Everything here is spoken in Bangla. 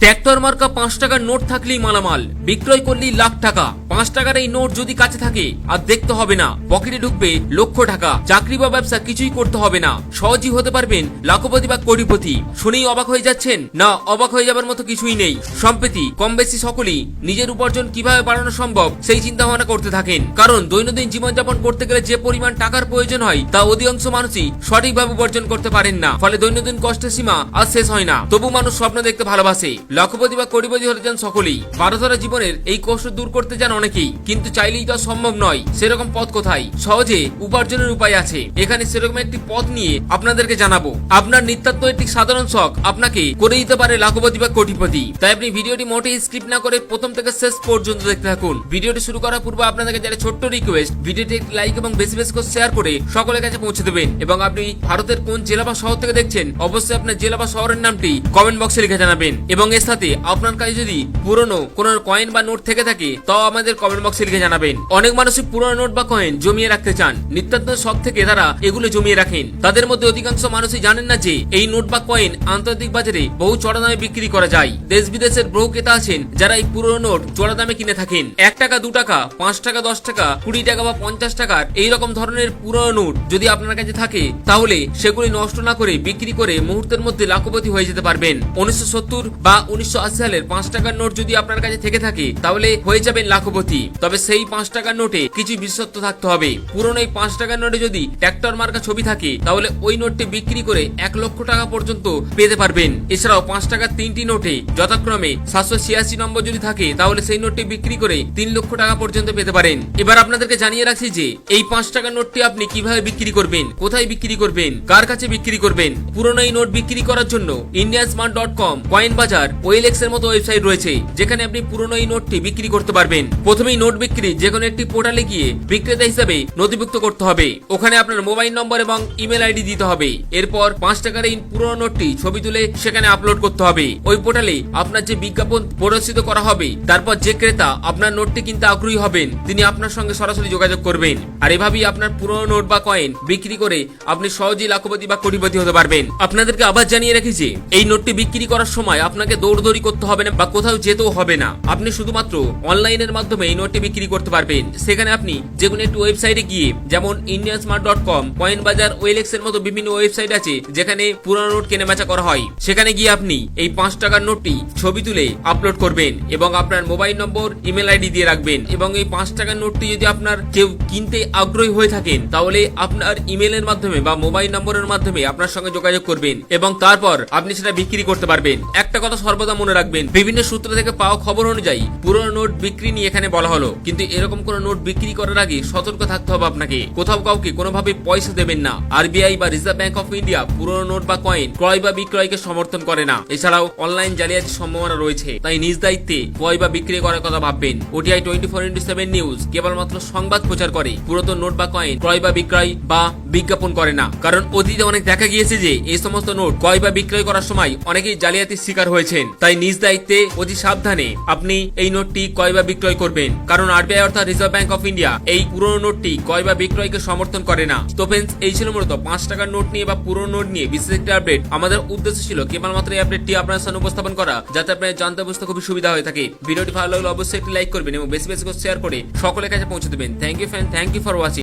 ট্র্যাক্টর মার্কা পাঁচ টাকার নোট থাকলেই মালামাল। বিক্রয় করলেই লাখ টাকা। পাঁচ টাকার এই নোট যদি কাছে থাকে, আর দেখতে হবে না। পকেটে ঢুকবে, লক্ষ টাকা। চাকরি বা ব্যবসা কিছুই করতে হবে না। সহজই হতে পারবেন লাখপতি বা কোটিপতি। শুনেই অবাক হয়ে যাচ্ছেন? না, অবাক হয়ে যাবার মতো কিছুই নেই। সম্প্রতি কম বেশি সকলেই নিজের উপার্জন কীভাবে বাড়ানো সম্ভব, সেই চিন্তা ভাবনা করতে থাকেন। কারণ দৈনন্দিন জীবনযাপন করতে গেলে যে পরিমাণ টাকার প্রয়োজন হয়, তা অধিকাংশ মানুষই সঠিকভাবে উপার্জন করতে পারেন না। ফলে দৈনন্দিন কষ্টের সীমা আর শেষ হয় না। তবু মানুষ স্বপ্ন দেখতে ভালোবাসে। লক্ষপতি বা কোটিপতি হতে চান সকলেই। বারোধরা জীবনের এই কষ্ট দূর করতে চান অনেকেই কিন্তু চাইলেই তো সম্ভব নয়। সেরকম পথ কোথায়? সহজে উপার্জনের উপায় আছে। এখানে সেরকম একটি পথ নিয়ে আপনাদেরকে জানাব। আপনার নিত্যাত্ম একটি সাধারণ শখ আপনাকে করে দিতে পারে লাখপতি বা কোটিপতি। তাই আপনি ভিডিওটি মোটেই স্কিপ না করে প্রথম থেকে শেষ পর্যন্ত দেখতে থাকুন। ভিডিওটি শুরু করার পূর্বে আপনাদেরকে যারা ছোট্ট রিকোয়েস্ট ভিডিওটি একটি লাইক এবং বেশি বেশি করে শেয়ার করে সকলের কাছে পৌঁছে দেবেন। এবং আপনি ভারতের কোন জেলা বা শহর থেকে দেখছেন, অবশ্যই আপনার জেলা বা শহরের নামটি কমেন্ট বক্সে লিখে জানাবেন। এবং এর সাথে আপনার কাছে যদি পুরনো কোন কয়েন বা নোট থেকে থাকে, তাও আমাদের কমেন্ট বক্সে লিখে জানাবেন। অনেক মানুষই পুরনো নোট বা কয়েন জমিয়ে রাখতে চান। নিত্যান্ত শখ থেকে তারা এগুলো জমিয়ে রাখেন। তাদের মধ্যে অধিকাংশ মানুষই জানেন না যে এই নোট বা কয়েন আন্তর্জাতিক বাজারে বহু চড়া দামে বিক্রি করা যায়। দেশ বিদেশের বহু ক্রেতা আছেন যারা এই পুরনো নোট চড়া দামে কিনে থাকেন। এক টাকা, দু টাকা, পাঁচ টাকা, দশ টাকা, কুড়ি টাকা বা পঞ্চাশ টাকার এই রকম ধরনের পুরনো নোট যদি আপনার কাছে থাকে, তাহলে সেগুলি নষ্ট না করে বিক্রি করে মুহূর্তের মধ্যে লাখপতি হয়ে যেতে পারবেন। উনিশশো সত্তর বা উনিশশো আশি সালের পাঁচ টাকার নোট যদি আপনার কাছে থেকে থাকে, তাহলে হয়ে যাবেন লাখপতি। তবে সেই পাঁচ টাকার নোটে কিছু বিশেষত্ব থাকতে হবে। পুরনো এই পাঁচ টাকার নোটে যদি ট্র্যাক্টর মার্কা ছবি থাকে, তাহলে ওই নোটটি বিক্রি করে এক লক্ষ টাকা পর্যন্ত পেতে পারবেন। এছাড়াও পাঁচ টাকার তিনটি নোটে যথাক্রমে সাতশো ছিয়াশি নম্বর যদি থাকে, তাহলে সেই নোটটি বিক্রি করে তিন লক্ষ টাকা পর্যন্ত পেতে পারেন। এবার আপনাদেরকে জানিয়ে রাখছি যে, এই পাঁচ টাকার নোটটি আপনি কীভাবে বিক্রি করবেন, কোথায় বিক্রি করবেন, কার কাছে বিক্রি করবেন, পুরনো এই নোট বিক্রি করার জন্য Indian smart dot com coin Bazaar OLX এর মতো ওয়েবসাইট রয়েছে, যেখানে আপনি পুরনো এই নোটটি বিক্রি করতে পারবেন। প্রথমেই নোট বিক্রি যে কোনো একটি পোর্টালে গিয়ে বিক্রেতা হিসাবে নথিভুক্ত করতে হবে। ওখানে আপনার মোবাইল নম্বর এবং ইমেল আইডি দিতে হবে। এরপর পাঁচ টাকার এই পুরনো নোটটি ছবি তুলে সেখানে আপলোড করতে হবে। ওই পোর্টালে আপনার যে বিজ্ঞাপন প্রদর্শিত করা হবে, তারপর যে ক্রেতা আপনার নোটটি কিনতে আগ্রহী হবেন, তিনি আপনার সঙ্গে সরাসরি যোগাযোগ করবেন। আর এভাবেই আপনার পুরনো নোট বা কয়েন বিক্রি করে আপনি সহজেই লাখপতি বা কোটিপতি হতে পারবেন। আপনাদেরকে আবার জানিয়ে রাখি যে, এই নোটটি বিক্রি করার সময় আপনাকে দৌড়দৌড়ি করতে হবে না বা কোথাও যেতেও হবে না। আপনি শুধুমাত্র অনলাইনের মাধ্যমে এই নোটটি বিক্রি করতে পারবেন। সেখানে আপনি যে কোনো একটি ওয়েবসাইটে গিয়ে, যেমন Indian smart dot com coin Bazaar OLX এর মতো বিভিন্ন ওয়েবসাইট আছে, যেখানে পুরনো নোট কেনা বেচা করা হয়। সেখানে গিয়ে আপনি এই পাঁচ টাকার নোটটি ছবি তুলে আপলোড করবেন এবং আপনার মোবাইল নম্বর ইমেল আইডি দিয়ে রাখবেন এবং এই পাঁচ টাকার নোটটি যদি আপনার কেউ কিনতে আগ্রহী হয়ে থাকেন, তাহলে আপনার ইমেলের মাধ্যমে বা মোবাইল নম্বরের মাধ্যমে আপনার সঙ্গে যোগাযোগ করবেন এবং তারপর আপনি সেটা বিক্রি করতে পারবেন। একটা কথা সর্বদা মনে রাখবেন, বিভিন্ন সূত্র থেকে পাওয়া খবর অনুযায়ী পুরনো নোট বিক্রি নিয়ে এখানে বলা হলো। কিন্তু এরকম কোন নোট বিক্রি করার আগে সতর্ক থাকতে হবে আপনাকে। কোথাও কাউকে কোনোভাবে পয়সা দেবেন না। আরবিআই বা রিজার্ভ ব্যাংক অফ ইন্ডিয়া পুরনো নোট বা কয়েন ক্রয় বা বিক্রয়কে সমর্থন করে না। এছাড়াও অনলাইন জালিয়াতির সম্ভাবনা রয়েছে। তাই নিজ দায়িত্বে ক্রয় বা বিক্রি করার কথা ভাববেন। OTI twenty four into seven news কেবলমাত্র সংবাদ প্রচার করে। পুরাতন নোট বা কয়েন ক্রয় বা বিক্রয় বা বিজ্ঞাপন করে না। কারণ অতীতে অনেক দেখা গিয়েছে যে এই সমস্ত নোট ক্রয় বা বিক্রয় করার সময় অনেকেই জালিয়াতির শিকার হয়েছেন। তাই নিজ দায়িত্বে অতি সাবধানে আপনি এই নোটটি ক্রয় বা বিক্রয় করবেন। কারণ আরবিআই অর্থাৎ রিজার্ভ ব্যাংক অফ ইন্ডিয়া এই পুরনো নোটটি ক্রয় বা বিক্রয়কে সমর্থন করে না। তো এই ছিল মূলত পাঁচ টাকার নোট নিয়ে বা পুরনো নোট নিয়ে বিশেষ একটি আপডেট আমাদের উদ্দেশ্য ছিল কেবলমাত্র এই আপডেটটি আপনার সামনে উপস্থাপন করা, যাতে আপনার জানতে বুঝতে খুবই সুবিধা হয়ে থাকে। ভিডিওটি ভালো লাগলে অবশ্যই একটি লাইক করবেন এবং বেশি বেশি করে শেয়ার করে সকলের কাছে পৌঁছে দেবেন। Thank you fan thank you for watching